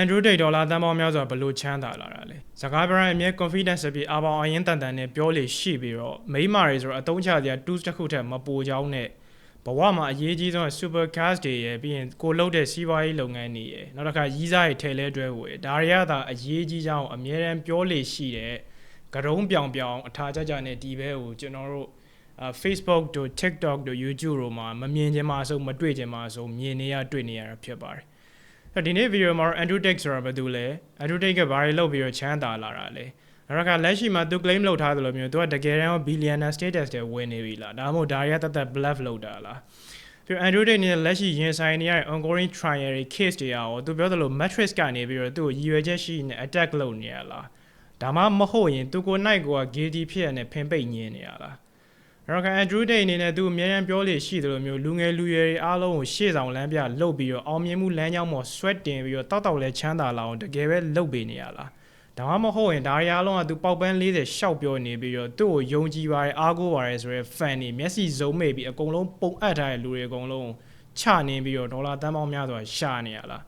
Android ဒေါ်လာတန်ပေါင်းများစွာဘယ်လိုချမ်းသာလာတာလဲစကားပြောရင်အမြဲ confidence အပြည့်အပေါင်းအရင်တန်တန်နဲ့ပြောလေရှိပြီးတော့မိမတွေဆိုတော့အတုံးချစရာ tools တစ်ခုထက်မပိုကြောင်းနဲ့ဘဝမှာအရေးကြီးဆုံး super gas တွေရယ်ပြီးရင်ကိုလုပ်တဲ့စီးပွားရေးလုပ်ငန်းတွေရယ်နောက်တစ်ခါရီးစားတွေထည့်လဲတွဲဖို့ရယ်ဒါတွေကသာအရေးကြီးကြောင်းအမြဲတမ်းပြောလေရှိတဲ့ကရုံးပြောင်ပြောင်အထာကြကြနဲ့ဒီဘဲကိုကျွန်တော်တို့အာ Facebook တို့ TikTok တို့ YouTube တို့မှာမမြင်ချင်မှအဆုံးမတွေ့ချင်မှအဆုံးမြင်နေရတွေ့နေရတာဖြစ်ပါတယ် အဲ့ဒီနေ့ဗီဒီယိုမှာ Andrew Tate ဆိုတာဘာတူလဲ Andrew Tate ကဘာတွေလုပ်ပြီးတော့ချမ်းသာလာတာလဲနောက်ကလက်ရှိမှာသူ claim လုပ်ထားသလိုမျိုးသူကတကယ်တမ်း billionaire status တွေဝင်နေပြီလားဒါမှမဟုတ်ဒါတွေကတသက် bluff လုပ်တာလားပြီး Andrew Tate နဲ့လက်ရှိရင်ဆိုင်နေရတဲ့ ongoing trial တွေ case တွေရောသူပြောသလို matrix ကနေပြီးတော့သူ့ကိုရည်ရွယ်ချက်ရှိနေ attack လုပ်နေရလားဒါမှမဟုတ်ရင်သူကိုနိုင်ကိုက guilty ဖြစ်ရတဲ့ဖင်ပိတ်ညင်းနေရလား ရောက Andrew Tate အနေနဲ့သူအများအားပြောလို့ရှိသလိုမျိုးလူငယ်လူရွယ်တွေအားလုံးကိုရှေ့ဆောင်လမ်းပြလှုပ်ပြီးတော့အောင်မြင်မှုလမ်းကြောင်းပေါ် sweat တင်ပြီးတော့တောက်တောက်လဲချမ်းသာလာအောင်တကယ်ပဲလှုပ်ပေးနေရလားဒါမှမဟုတ်ရင်ဒါရီအားလုံးကသူပေါက်ပန်း40ရှောက်ပြောနေပြီးတော့သူ့ကိုယုံကြည်ပါတယ်အားကိုးပါတယ်ဆိုရဲ fan တွေမျက်စိစုံမိပြီးအကုန်လုံးပုံအပ်ထားတဲ့လူတွေအကုန်လုံးချနေပြီးတော့ဒေါ်လာတန်းပေါင်းများစွာရှာနေရလား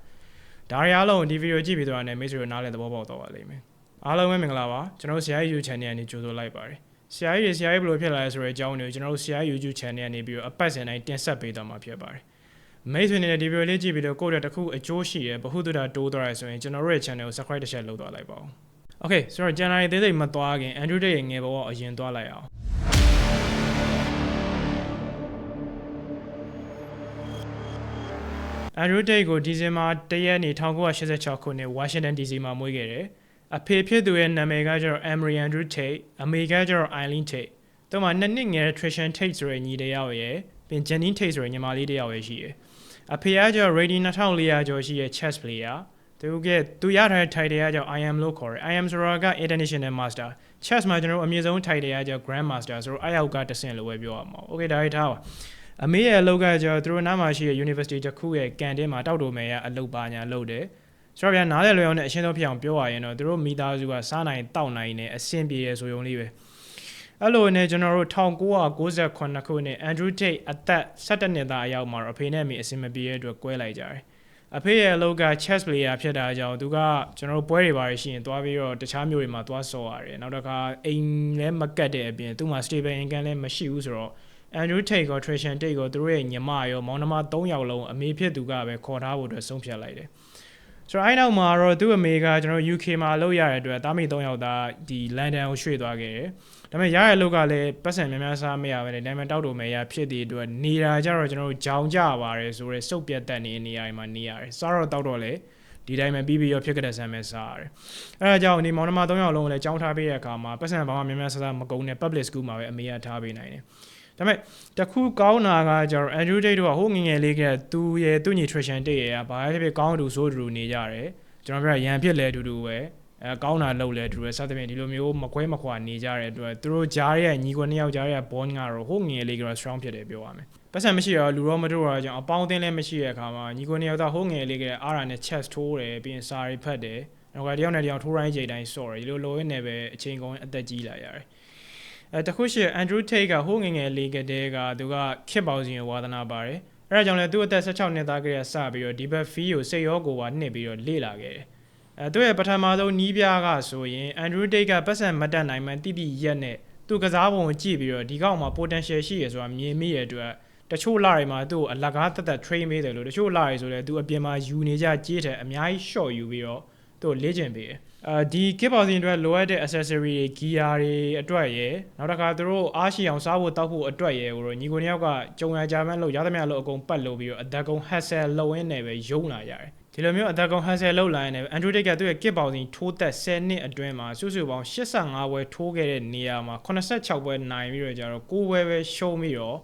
ဒါရီအားလုံးဒီဗီဒီယိုကြည့်ပြီးတော့လည်းမိတ်ဆွေတို့နားလည်သဘောပေါက်တော့ပါလိမ့်မယ်အားလုံးပဲမင်္ဂလာပါကျွန်တော်ဆရာကြီး YouTube channel ကနေကြိုဆိုလိုက်ပါတယ် ဆရာကြီးဆရာကြီးဘယ်လိုဖြစ်လာလဲဆိုတဲ့အကြောင်းတွေကိုကျွန်တော်တို့ဆရာကြီး YouTube channel ကနေပြီးတော့အပတ်စဉ်တိုင်းတင်ဆက်ပေးသွားမှာဖြစ်ပါတယ်မိတ်ဆွေတွေနဲ့ဒီဗီဒီယိုလေးကြည့်ပြီးတော့ကိုယ့်အတွက်တစ်ခုအကျိုးရှိရဘဟုတုဒတိုးသွားရဆိုရင်ကျွန်တော်တို့ရဲ့ channel ကို subscribe တစ်ချက်လုပ်သွားလိုက်ပါဦး Okay ဆိုတော့ January သေးသေးမသွားခင် Andrew Tate ရဲ့ငယ်ဘဝအရင်သွားလိုက်အောင် Andrew Tate ကိုဒီဇင်ဘာ၁ရက်နေ့1986ခုနှစ် Washington DC မှာမွေးခဲ့တယ်။ အဖေဖြစ်သူရဲ့နာမည်ကကျတော့ Emery Andrew Tate အမေကကျတော့ Eileen Tate ။သူမှနှစ်နှစ်ငယ်တဲ့ Trishan Tate ဆိုတဲ့ညီတစ်ယောက်ရဲ့ပြင် Janine Tate ဆိုတဲ့ညီမလေးတစ်ယောက်ရဲ့ရှိတယ်။အဖေကကျတော့ Rating 2400ကျော်ရှိရဲ့ chess player ။သူကသူရထားတဲ့ title ကကျတော့ IM လို့ခေါ်တယ်။ IM ဆိုတာက International Master ။ chess မှာကျွန်တော်တို့အမြင့်ဆုံး title ကကျတော့ Grand Master ဆိုတော့အဲ့အောက်ကတဆင့်လို့ပဲပြောရမှာ။ Okay ဒါရထားပါ။အမေရဲ့အလုပ်ကကျတော့သူတို့နားမှာရှိတဲ့ University တစ်ခုရဲ့ကန်တင်းမှာတောက်တိုမယ်ရအလုပ်ပါညာလုပ်တယ် ဆိုတော့ဗျာနားလည်လွယ်အောင်နဲ့အရှင်းဆုံးဖြစ်အောင်ပြောရရင်တော့သူတို့မိသားစုကစားနိုင်တောက်နိုင်နဲ့အဆင်ပြေရဆိုရုံလေးပဲအဲ့လိုနဲ့ကျွန်တော်တို့1998ခုနှစ် Andrew Tate အသက်17နှစ်သားအရောက်မှာတော့အဖေနဲ့အမေအဆင်မပြေတဲ့အတွက်ကွဲလိုက်ကြတယ်အဖေရဲ့အလုပ်က chess player ဖြစ်တာကြောင့်သူကကျွန်တော်တို့ပွဲတွေပါရှိရင်သွားပြီးတော့တခြားမျိုးတွေမှာသွားဆော်ရတယ်နောက်တစ်ခါအိမ်လည်းမကတ်တဲ့အပြင်သူ့မှာ stable income လည်းမရှိဘူးဆိုတော့ Andrew Tate ကို Trishan Tate ကိုသူတို့ရဲ့ညီမရောမောင်နှမ3ယောက်လုံးအမေဖြစ်သူကပဲခေါ်ထားဖို့အတွက်ဆုံးဖြတ်လိုက်တယ် ဆိုတော့အဲ့နောက်မှာတော့သူ့အမေကကျွန်တော် UK မှာအလုပ်ရတဲ့အတွက်တားမိ3ယောက်သားဒီလန်ဒန်ကိုရွှေ့သွားခဲ့တယ်ဒါပေမဲ့ရရဲ့အလုပ်ကလည်းပတ်စံများများစားမရပဲလေဒါပေမဲ့တောက်တော်မယ်ရဖြစ်တဲ့အတွက်နေတာကြတော့ကျွန်တော်တို့ဂျောင်ကြပါတယ်ဆိုတော့စုပ်ပြတ်တက်နေနေရာတွေမှာနေရတယ်စားတော့တောက်တော့လေဒီတိုင်းပဲပြီးပြီးရောဖြစ်ကြတဲ့ဆမ်းပဲစားရတယ်။အဲဒါကြောင့်ဒီမောင်နှမ၃ယောက်လုံးကိုလည်းကြောင်းထားပေးတဲ့အခါမှာပတ်စံဘာမှများများဆဆမကုန်တဲ့ public school မှာပဲအမေကထားပေးနိုင်တယ်။ ဒါပေမဲ့တခုကောင်းတာကကျတော့ Andrew Tate တို့ကဟိုငငယ်လေးကသူရဲ့သူ့ညီ Trishan Tate ရဲ့ဘာဖြစ်ဖြစ်ကောင်းတူဆိုတူနေကြတယ်ကျွန်တော်ပြောရန်ဖြစ်လဲအတူတူပဲအဲကောင်းတာလုပ်လဲအတူတူစသဖြင့်ဒီလိုမျိုးမခွဲမခွာနေကြတဲ့အတွက်သူတို့ကြားရဲ့ညီကိုနှစ်ယောက်ကြားရဲ့ bond ကတော့ဟိုငငယ်လေးကတော့ strong ဖြစ်တယ်ပြောရမယ်ပတ်စံမရှိတော့လူရောမတို့တော့ကြောင့်အပေါင်းအသင်းလည်းမရှိတဲ့အခါမှာညီကိုနှစ်ယောက်သားဟိုငငယ်လေးကအားရနဲ့ chest ထိုးတယ်ပြီးရင်စာရီဖတ်တယ်နောက်ကတယောက်နဲ့တယောက်ထိုးတိုင်းချိန်တိုင်းဆော့တယ်ဒီလိုလိုရင်းနဲ့ပဲအချိန်ကုန်အသက်ကြီးလာရတယ် အဲတခုရှိ Andrew Tate ကဟိုငငယ်လေးကတည်းကသူကခစ်ပေါစဉ်ဝါသနာပါတယ်အဲဒါကြောင့်လည်းသူ့အသက်16နှစ်သားကလေးကစပြီးတော့ဒီဘက်ဖီးကိုစိတ်ရောကိုယ်ပါနှစ်ပြီးတော့လေ့လာခဲ့တယ်အဲသူ့ရဲ့ပထမဆုံးနီးပြားကဆိုရင် Andrew Tate ကပတ်စံမတက်နိုင်မှတိတိရက်နဲ့သူကစားပုံကိုကြည့်ပြီးတော့ဒီကောင်မှာ potential ရှိရဆိုတာမြင်မိရတဲ့အတွက်တချို့လာတွေမှာသူ့ကိုအလကားတက်တက် train ပေးတယ်လို့တချို့လာတွေဆိုလည်းသူအပြင်မှာယူနေကြကြေးတယ်အများကြီး short ယူပြီးတော့သူ့ကိုလေ့ကျင့်ပေးတယ် အာဒီ kit boxing အတွက်လိုအပ်တဲ့ accessory တွေ gear တွေအတွက်ရယ်နောက်တစ်ခါသူတို့အားရှိအောင်စားဖို့တောက်ဖို့အတွက်ရယ်ကိုတော့ညီကိုနှစ်ယောက်ကကြုံရကြမ်းလို့ရသမျှလို့အကုန်ပတ်လို့ပြီးတော့အသက်ကုန် hassle လုံရင်းနဲ့ပဲယုံလာရတယ်ဒီလိုမျိုးအသက်ကုန် hassle လောက်လာရင်လည်း Android ကသူ့ရဲ့ kit boxing ထိုးသက်10နှစ်အတွင်းမှာစုစုပေါင်း85ပွဲထိုးခဲ့တဲ့နေရာမှာ86ပွဲနိုင်ပြီးတော့ကြတော့9ပွဲပဲရှုံးပြီးတော့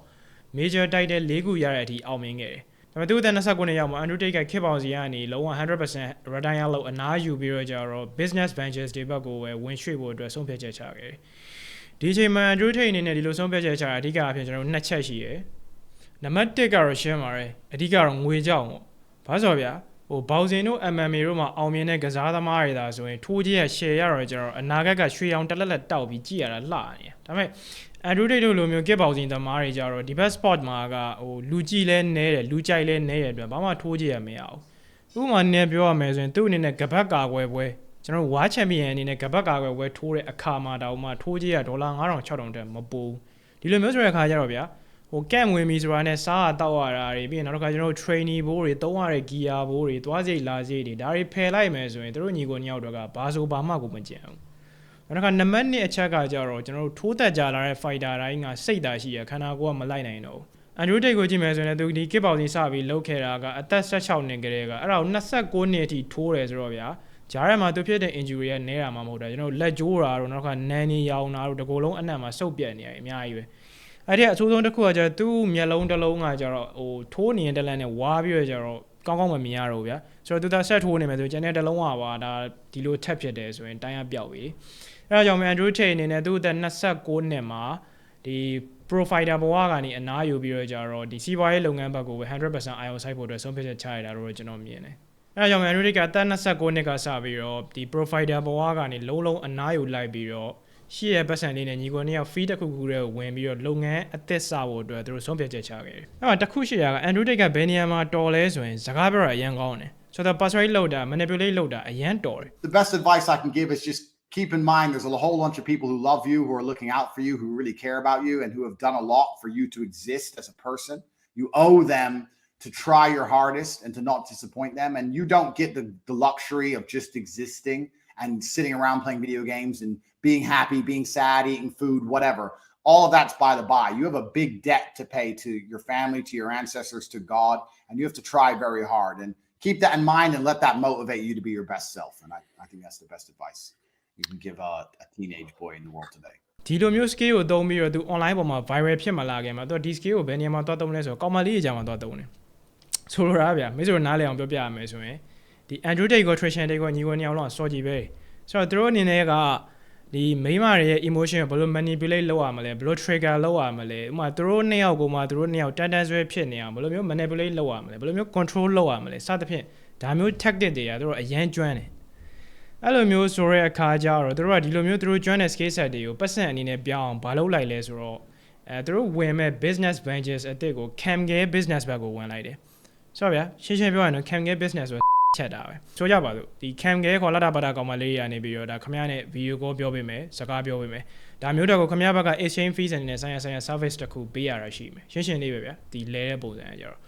major title ၄ခုရတဲ့အထိအောင်မြင်ခဲ့တယ် ဒါပေမဲ့သူ့အသက်29နှစ်ရောက်မှာ Andrew Tate ကခေပေါင်စီကနေလုံးဝ100% retire လောက်အနားယူပြီးတော့ကြတော့ business ventures တွေဘက်ကိုပဲဝင်ရွှေ့ဖို့အတွက်ဆုံးဖြတ်ချက်ချခဲ့တယ်။ဒီအချိန်မှာ Andrew Tate အနေနဲ့ဒီလိုဆုံးဖြတ်ချက်ချတာအဓိကအဖြစ်ကျွန်တော်တို့နှစ်ချက်ရှိရယ်။နံပါတ်1ကတော့ရှင်းပါတယ်။အဓိကတော့ငွေကြောင့်ပေါ့။ဘာဆိုဗျာဟိုဘောင်စင်တို့ MMA တို့မှာအောင်မြင်တဲ့ကစားသမားတွေဒါဆိုရင်ထိုးကြီးရ share ရတော့ကျတော့အနာဂတ်ကရွှေအောင်တက်လက်လက်တောက်ပြီးကြည့်ရတာလှနေ။ဒါပေမဲ့ Andrew Tate တို့လိုမျိုး kit boxing သမားတွေကြတော့ဒီဘက် sport မှာကဟိုလူကြည့်လဲနဲတယ်လူကြိုက်လဲနဲရတဲ့အတွက်ဘာမှထိုးကြည့်ရမရဘူးဥပမာနည်းပြောရမယ်ဆိုရင်သူ့အနေနဲ့ကပတ်ကာကွယ်ပွဲကျွန်တော်ဝါချန်ပီယံအနေနဲ့ကပတ်ကာကွယ်ပွဲထိုးတဲ့အခါမှာတောင်မှထိုးကြီးကဒေါ်လာ9000 6000တက်မပိုးဒီလိုမျိုးဆိုတဲ့အခါကျတော့ဗျာဟိုကန့်ဝင်ပြီဆိုတာနဲ့စားရတောက်ရတာတွေပြီးရင်နောက်တစ်ခါကျွန်တော်တို့ trainee ဘိုးတွေသုံးရတဲ့ gear ဘိုးတွေသွားစိတ်လာစိတ်တွေဒါတွေဖယ်လိုက်မယ်ဆိုရင်တို့ညီကိုညောက်တော့ကဘာဆိုဘာမှကိုမကြံဘူး နောက်တစ်ခါနံပါတ်1အချက်ကကြတော့ကျွန်တော်တို့ထိုးတက်ကြလာတဲ့ fighter တိုင်းကစိတ်ဓာတ်ရှိရခန္ဓာကိုယ်ကမလိုက်နိုင်တော့ဘူးအန်ဒရူးတိတ်ကိုကြည့်မယ်ဆိုရင်သူဒီ kick boxing စပြီးလုပ်ခဲ့တာကအသက်16နှစ်ကလေးကအဲ့ဒါကို29နှစ်အထိထိုးတယ်ဆိုတော့ဗျာဂျားထဲမှာသူဖြစ်တဲ့ injury ကနဲတာမှမဟုတ်တာကျွန်တော်လက်ကျိုးတာတော့နောက်တစ်ခါနန်းနေရောင်တာတို့တကူလုံးအနံ့မှာစုပ်ပြက်နေရတယ်အများကြီးပဲအဲ့ဒီအဆိုးဆုံးတစ်ခုကကျတော့သူ့မျက်လုံးတစ်လုံးကကျတော့ဟိုထိုးနေရင်တလန့်နဲ့ဝါပြီးတော့ကျတော့ကောင်းကောင်းမမြင်ရတော့ဗျာဆိုတော့သူသာဆက်ထိုးနေမယ်ဆိုကျန်တဲ့တစ်လုံးကပါဒါဒီလိုထက်ဖြစ်တယ်ဆိုရင်တိုင်းရပြောက်ပြီ အဲ့ဒါကြောင့်မန်ဒရူးထေအနေနဲ့သူ့အသက်29နှစ်မှာဒီ provider ဘဝကနေအနားယူပြီးတော့ကြတော့ဒီစီးပွားရေးလုပ်ငန်းဘက်ကိုပဲ100%အာရုံစိုက်ဖို့အတွက်ဆုံးဖြတ်ချက်ချရတာလို့ကျွန်တော်မြင်တယ်။အဲဒါကြောင့် Android ကအသက်29နှစ်ကစပြီးတော့ဒီ provider ဘဝကနေလုံးလုံးအနားယူလိုက်ပြီးတော့ရှိရပတ်စံလေးနဲ့ညီကိုနှစ်ယောက် fee တစ်ခုခုတည်းကိုဝင်ပြီးတော့လုပ်ငန်းအသက်စဖို့အတွက်သူတို့ဆုံးဖြတ်ချက်ချခဲ့တယ်။အဲမှာတစ်ခုရှိရက Android ကဘယ်နေရာမှာတော်လဲဆိုရင်စကားပြောတာအရင်ကောင်းတယ်။ဆိုတော့ persuade လုပ်တာ manipulate လုပ်တာအရင်တော်တယ် The best advice I can give is just keep in mind there's a whole bunch of people who love you, who are looking out for you, who really care about you, and who have done a lot for you to exist as a person. You owe them to try your hardest and to not disappoint them. And you don't get the, the luxury of just existing and sitting around playing video games and being happy, being sad, eating food, whatever. All of that's by the by. You have a big debt to pay to your family, to your ancestors, to God, and you have to try very hard. And keep that in mind and let that motivate you to be your best self. And I, I think that's the best advice you can give a, a teenage boy in the world today. ဒီလိုမျိုး skill ကိုသုံးပြီးတော့သူ online ပေါ်မှာ viral ဖြစ်မလာခင်မှာသူကဒီ skill ကိုဘယ်နေရာမှာသွားသုံးလဲဆိုတော့ကောင်မလေးအကြောင်းမှာသွားသုံးတယ်ဆိုလိုတာဗျာမိတ်ဆွေတို့နားလည်အောင်ပြောပြရမယ်ဆိုရင်ဒီ Android တွေကို Traction တွေကိုညီကိုညောင်လောက်စော်ကြည့်ပဲဆိုတော့သူတို့အနေနဲ့ကဒီမိန်းမတွေရဲ့ emotion ကိုဘယ်လို manipulate လုပ်ရမလဲဘယ်လို trigger လုပ်ရမလဲဥပမာသူတို့နှစ်ယောက်ကိုမှသူတို့နှစ်ယောက်တန်တန်ဆွဲဖြစ်နေအောင်ဘယ်လိုမျိုး manipulate လုပ်ရမလဲဘယ်လိုမျိုး control လုပ်ရမလဲစသဖြင့်ဒါမျိုး tactic တွေကသူတို့အရန်ကျွမ်းတယ် အဲ့လိုမျိုးဆိုတဲ့အခါကျတော့တို့ကဒီလိုမျိုးတို့ကျွမ်းတဲ့ skill set တွေကိုပတ်စံအနေနဲ့ပြောင်းအောင်မလုပ်လိုက်လဲဆိုတော့အဲတို့ဝင်မဲ့ business ventures အတစ်ကို camgare business ဘက်ကိုဝင်လိုက်တယ်ဆိုတော့ဗျာရှင်းရှင်းပြောရရင်တော့ camgare business ဆိုချက်တာပဲဆိုကြပါစို့ဒီ camgare ခေါ်လာတာပါတာကောင်မလေးရနေပြီးတော့ဒါခမရနဲ့ video call ပြောပေးမယ်စကားပြောပေးမယ်ဒါမျိုးတော့ကိုခမရဘက်က exchange fees အနေနဲ့ဆိုင်ရဆိုင်ရ service တစ်ခုပေးရတာရှိမယ်ရှင်းရှင်းလေးပဲဗျာဒီလဲတဲ့ပုံစံအကြတော့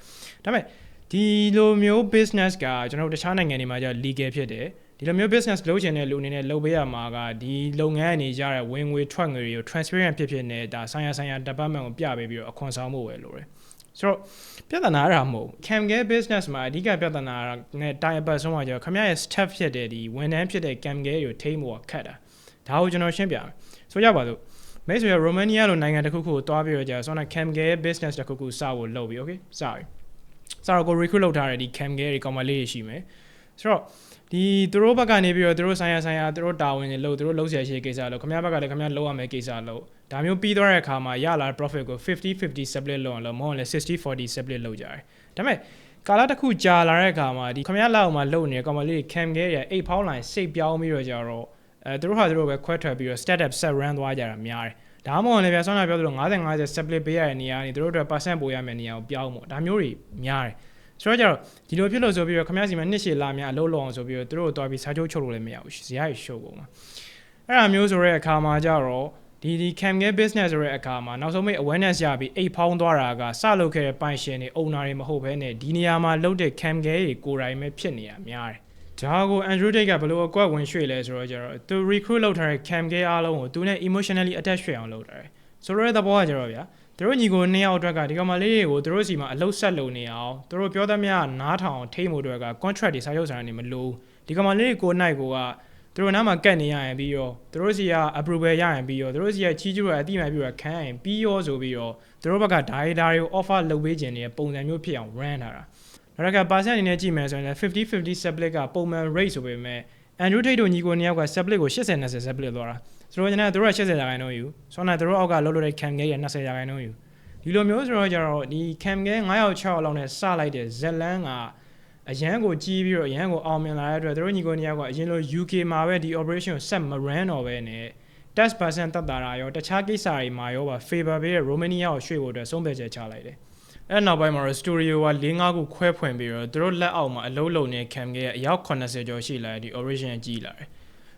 ဒါပေမဲ့ဒီလိုမျိုး business ကကျွန်တော်တို့တခြားနိုင်ငံတွေမှာကျ legal ဖြစ်တယ် ဒီလိုမျိုး business လုပ်ချင်တဲ့လူအနေနဲ့လုပ်ပေးရမှာကဒီလုပ်ငန်းအနေကြတဲ့ဝင်ငွေထွက်ငွေတွေကို transparent ဖြစ်ဖြစ်နဲ့ဒါဆိုင်ရာဆိုင်ရာ department ကိုပြပေးပြီးတော့အခွန်ဆောင်ဖို့ပဲလိုတယ်ဆိုတော့ပြဿနာအဲ့ဒါမဟုတ် camgare business မှာအဓိကပြဿနာနဲ့တိုင်အပတ်ဆုံးကကျတော့ခမရရဲ့ staff ဖြစ်တဲ့ဒီဝန်ထမ်းဖြစ်တဲ့ camgare ကိုထိဖို့ခက်တာဒါကိုကျွန်တော်ရှင်းပြမယ်ဆိုကြပါစို့မိတ်ဆွေရ Romania လိုနိုင်ငံတစ်ခုခုကိုတွားပြီးတော့ကြာဆိုတော့ camgare business တစ်ခုခုစဖို့လုပ်ပြီး okay စပြီစတော့ကို recruit လုပ်ထားတဲ့ဒီ camgare တွေကောင်မလေးတွေရှိမယ်ဆိုတော့ ဒီသူတို့ဘက်ကနေပြီးတော့သူတို့ဆိုင်ရဆိုင်ရသူတို့တာဝန်တွေလို့သူတို့လုံးဆယ်ရှိကိစ္စလို့ခင်ဗျားဘက်ကလည်းခင်ဗျားလုံးရမယ်ကိစ္စလို့ဒါမျိုးပြီးသွားတဲ့အခါမှာရလာ profit ကို50 50 split လုပ်အောင်လို့မဟုတ်လည်း60 40 split လုပ်ကြတယ်ဒါပေမဲ့ကာလတစ်ခုကြာလာတဲ့အခါမှာဒီခင်ဗျားလောက်မှာလုံနေတဲ့ကောင်မလေးတွေ cam ခဲ့ရ8 pound line စိတ်ပြောင်းပြီးတော့ကြတော့အဲသူတို့ဟာသူတို့ပဲခွဲထွက်ပြီးတော့ step up set run သွားကြတာများတယ်ဒါမှမဟုတ်လည်းဗျာဆောင်းလာပြောသလို50 50 split ပေးရတဲ့နေရာနေသူတို့အတွက် percent ပိုရမယ့်နေရာကိုပြောင်းဖို့ဒါမျိုးတွေများတယ် ဆိုတော့ကြတော့ဒီလိုဖြစ်လို့ဆိုပြီးတော့ခမရစီမှာနှစ်ရှည်လာများအလုပ်လုပ်အောင်ဆိုပြီးတော့သူတို့တော်ပြီးစာချုပ်ချုပ်လို့လည်းမရဘူးဇာတ်ရရှုပ်ကုန်မှာအဲ့ဒါမျိုးဆိုတဲ့အခါမှာကြတော့ဒီဒီ camgare business ဆိုတဲ့အခါမှာနောက်ဆုံးမိတ် awareness ရပြီးအိတ်ဖောင်းသွားတာကစလုပ်ခဲ့တဲ့ပိုင်ရှင်တွေ owner တွေမဟုတ်ဘဲနဲ့ဒီနေရာမှာလုပ်တဲ့ camgare တွေကိုယ်တိုင်ပဲဖြစ်နေရများတယ်ဒါကို Android ကဘယ်လိုအကွက်ဝင်ရွှေ့လဲဆိုတော့ကျတော့သူ recruit လုပ်ထားတဲ့ camgare အားလုံးကိုသူနဲ့ emotionally attach ဖြစ်အောင်လုပ်ထားတယ်ဆိုတော့တဲ့သဘောကကျတော့ဗျာသူ တို့ညီကိုနှစ်ယောက်အတွက်ကဒီကောင်မလေးတွေကိုသူတို့စီမှာအလုပ်ဆက်လုပ်နေအောင်သူတို့ပြောသမျှနားထောင်ထိမှုတွေက contract တွေစာချုပ်စာတမ်းတွေမလို့ဒီကောင်မလေးတွေကိုနိုင်ကိုကသူတို့နားမှာကတ်နေရရင်ပြီးရောသူတို့စီက approval ရရင်ပြီးရောသူတို့စီကချီးကျူးရအတိမတ်ပြီးတော့ခံရရင်ပြီးရောဆိုပြီးရောသူတို့ဘက်က data တွေကို offer လုပ်ပေးခြင်းတွေပုံစံမျိုးဖြစ်အောင် run ထားတာနောက်တစ်ခါ percent အနေနဲ့ကြည့်မယ်ဆိုရင်လည်း50-50 split ကပုံမှန် rate ဆိုပေမဲ့ Andrew Tate တို့ညီကိုနှစ်ယောက်က split ကို80-20 split သွားတာ ဆိုတော့ကျွန်တော်တို့က80ရာခိုင်နှုန်းယူဆောင်းနေတို့အောက်ကလုပ်လို့တဲ့ cam ငယ်ရ20ရာခိုင်နှုန်းယူဒီလိုမျိုးဆိုတော့ကျတော့ဒီ cam ငယ်9ယောက်6ယောက်လောက်နဲ့စလိုက်တဲ့ဇက်လန်ကအရန်ကိုကြီးပြီးတော့အရန်ကိုအောင်မြင်လာတဲ့အတွက်တို့ညီကိုနှစ်ယောက်ကအရင်လို UK မှာပဲဒီ operation ကိုဆက်မ run တော့ပဲနဲ့ test percent တက်တာရောတခြားကိစ္စတွေမှာရောပါ favor ပေးတဲ့ Romania ကိုရွှေ့ဖို့အတွက်ဆုံးဖြတ်ချက်ချလိုက်တယ်အဲ့နောက်ပိုင်းမှာတော့ studio က၄၅ခုခွဲဖွင့်ပြီးတော့သူတို့လက်အောက်မှာအလုံးလုံးနေ cam ရဲ့အယောက်80ကျော်ရှိလာတဲ့ဒီ origin ကြီးလာတယ်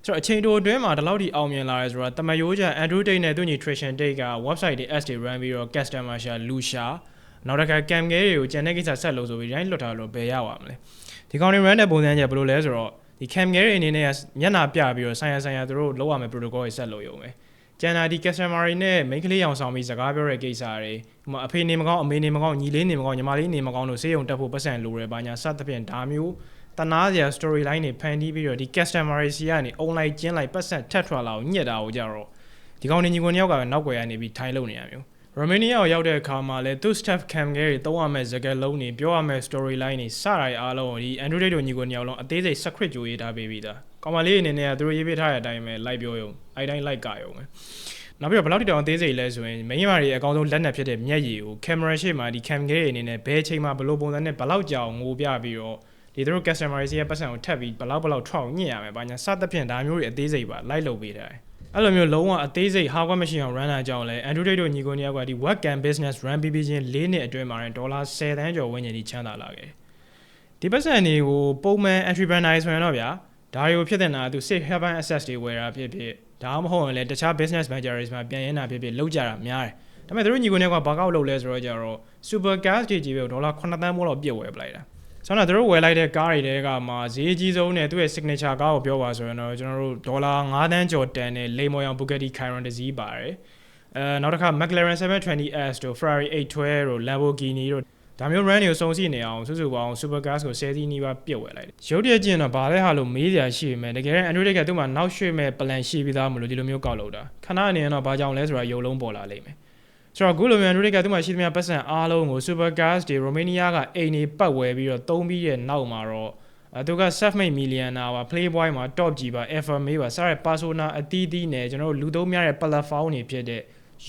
ဆိုတော့အချိန်တိုအတွင်းမှာဒီလောက်ထိအောင်မြင်လာရဲဆိုတော့တမယိုးချန် Andrew Tate နဲ့သူညီ Trishan Tate က website တွေ S တွေ run ပြီးတော့ customer share လူရှာနောက်တစ်ခါ cam ငယ်တွေကိုကျန်တဲ့ကိစ္စဆက်လို့ဆိုပြီးတိုင်းလွတ်ထားလို့ဘယ်ရပါမလဲဒီကောင်တွေ run တဲ့ပုံစံကြီးဘယ်လိုလဲဆိုတော့ဒီ cam ငယ်တွေအနေနဲ့မျက်နှာပြပြီးတော့ဆိုင်ရဆိုင်ရသူတို့လောက်ရမယ် protocol တွေဆက်လို့ရုံပဲကျန်တာဒီ customer တွေနဲ့ main ကလေးအောင်ဆောင်ပြီးစကားပြောတဲ့ကိစ္စတွေဟိုမှာအဖေနေမကောင်းအမေနေမကောင်းညီလေးနေမကောင်းညီမလေးနေမကောင်းလို့ဆေးရုံတက်ဖို့ပတ်စံလိုတယ်ဘာညာစသဖြင့်ဒါမျိုး တနာစရာ story line တွေဖန်တီးပြီးတော့ဒီ customer တွေစီကနေ online ကျင်းလိုက်ပတ်စံထက်ထွက်လာအောင်ညက်တာကိုကြတော့ဒီကောင်နေညီကိုနှစ်ယောက်ကပဲနောက်ွယ်ကနေပြီးထိုင်လုံနေရမျိုး Romania ကိုရောက်တဲ့အခါမှာလဲသူ staff cam တွေတုံးရမယ့်စကားလုံးတွေပြောရမယ့် story line တွေစတာအားလုံးကိုဒီ Android တို့ညီကိုနှစ်ယောက်လုံးအသေးစိတ် script ကြိုရေးထားပေးပြီးသားကောင်မလေးအနေနဲ့ကသူတို့ရေးပေးထားတဲ့အတိုင်းပဲ like ပြောရုံအဲ့တိုင်း like ကရုံပဲနောက်ပြီးတော့ဘယ်လောက်တိတောင်အသေးစိတ်လဲဆိုရင်မိန်းမတွေအကောင်းဆုံးလက်နက်ဖြစ်တဲ့မျက်ရည်ကို camera ရှေ့မှာဒီ cam တွေအနေနဲ့ဘယ်အချိန်မှာဘယ်လိုပုံစံနဲ့ဘယ်လောက်ကြောင်ငိုပြပြီးတော့ ဒီသူတို့ customer တွေရဲ့ပတ်စံကိုထပ်ပြီးဘယ်လောက်ဘယ်လောက်ထောက်ညှစ်ရမယ်။ဘာညာစသဖြင့်ဒါမျိုးတွေအသေးစိတ်ပါလိုက်လုပ်ပေးတယ်။အဲ့လိုမျိုးလုံးဝအသေးစိတ် hardware မရှိအောင် run တာကြောင့်လဲ Android တို့ညီကိုနေရောက်ကဒီ webcam business run ပြီးပြီးချင်း၄နှစ်အတွင်းမှာဒေါ်လာ10တန်းကျော်ဝန်းကျင်ကြီးချမ်းသာလာခဲ့။ဒီပတ်စံတွေကိုပုံမှန် entry banner ဆိုရင်တော့ဗျာဒါတွေကိုဖြစ်တဲ့နာသူ safe haven access တွေဝယ်တာဖြစ်ဖြစ်ဒါမှမဟုတ်ရင်လည်းတခြား business manager တွေမှာပြန်ရင်းတာဖြစ်ဖြစ်လောက်ကြတာများတယ်။ဒါပေမဲ့တို့ညီကိုနေကဘာကောက်လုပ်လဲဆိုတော့ကြတော့ super gas တွေကြီးပဲဒေါ်လာ9တန်းမို့လောက်ပြည့်ဝယ်ပလိုက်တာ။ ဆောင်းတော့တို့ဝယ်လိုက်တဲ့ကားတွေတဲကမှဈေးကြီးဆုံးနဲ့သူ့ရဲ့ signature ကားကိုပြောပါဆိုရင်တော့ကျွန်တော်တို့ဒေါ်လာ9တန်းကျော်တန်တဲ့လိမ်မော်ရောင် Bugatti Chiron တစ်စီးပါတယ်။အဲနောက်တစ်ခါ McLaren 720S တို့ Ferrari 812တို့ Lamborghini တို့ဒါမျိုး run တွေကိုစုံစည်းနေအောင်စုစုပေါင်း super gas ကို10စီးနီးပါးပြည့်ဝယ်လိုက်တယ်။ရုပ်တရက်ကျင်တော့ဘာလဲဟာလို့မေးစရာရှိပေမဲ့တကယ် Android ကသူ့မှာနောက်ရွှေ့မဲ့ plan ရှိပြီးသားမလို့ဒီလိုမျိုးကောက်လို့တာခဏအနေနဲ့တော့ဘာကြောင့်လဲဆိုတာရုပ်လုံးပေါ်လာလိမ့်မယ်။ ဆိုတော့အခုလိုမျိုး Android ကသူ့မှာရှိသမျှပတ်စံအားလုံးကို super gas တွေ Romania ကအိမ်နေပတ်ဝယ်ပြီးတော့သုံးပြီးရဲ့နောက်မှာတော့အဲသူက self made millionaire ပါ playboy မှာ top ကြီးပါ FMA ပါစတဲ့ persona အသီးသီးနဲ့ကျွန်တော်တို့လူသုံးများတဲ့ platform တွေဖြစ်တဲ့